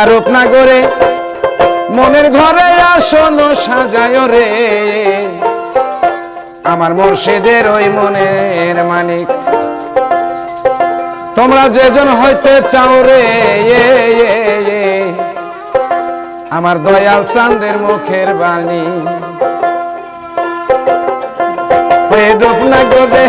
আরোপ না করে মনের ঘরে আসন সাজায় রে। আমার মোর্শেদের ওই মনের মানিক। তোমরা যেজন হইতে চাও রে আমার দয়াল চান্দের মুখের বাণী। ডোপ না গোদে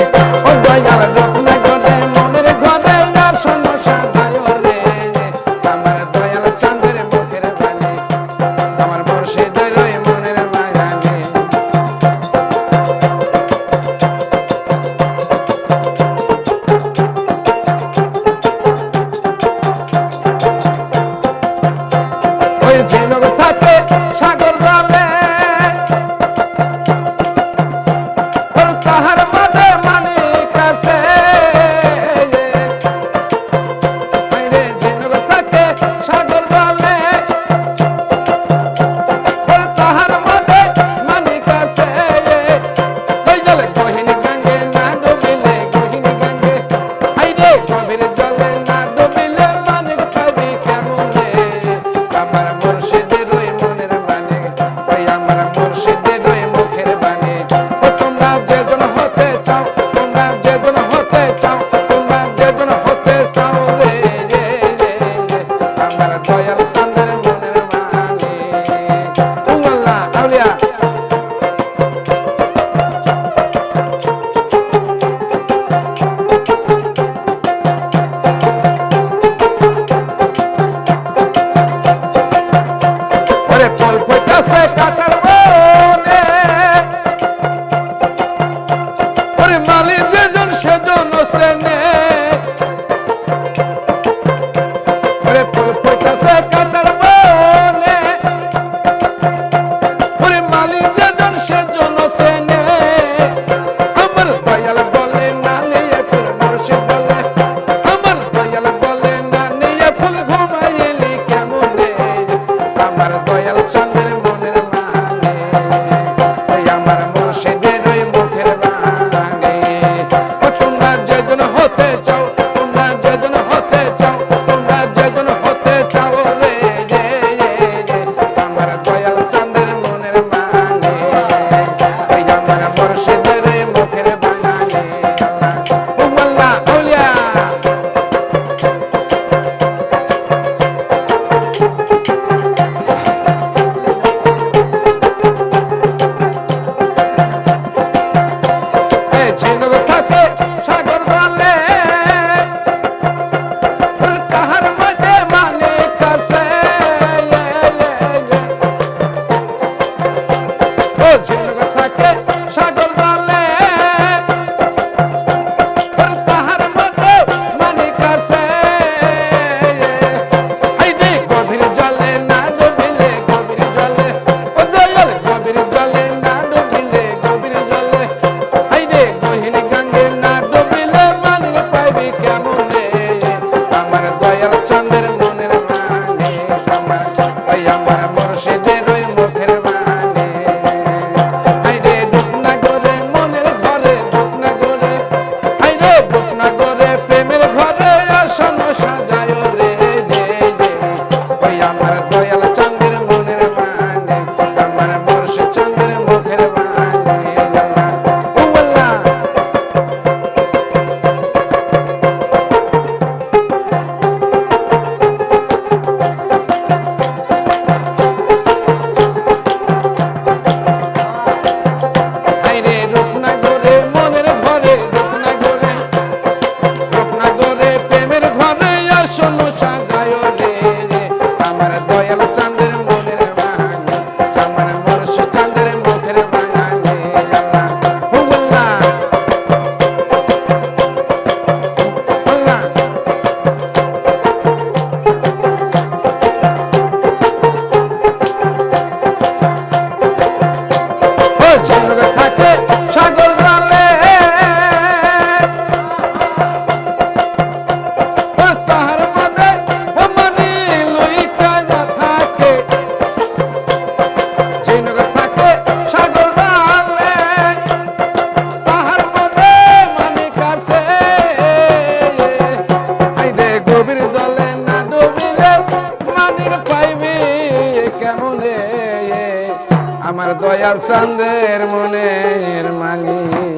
আমার দয়াল চান্দের মনের মালিক।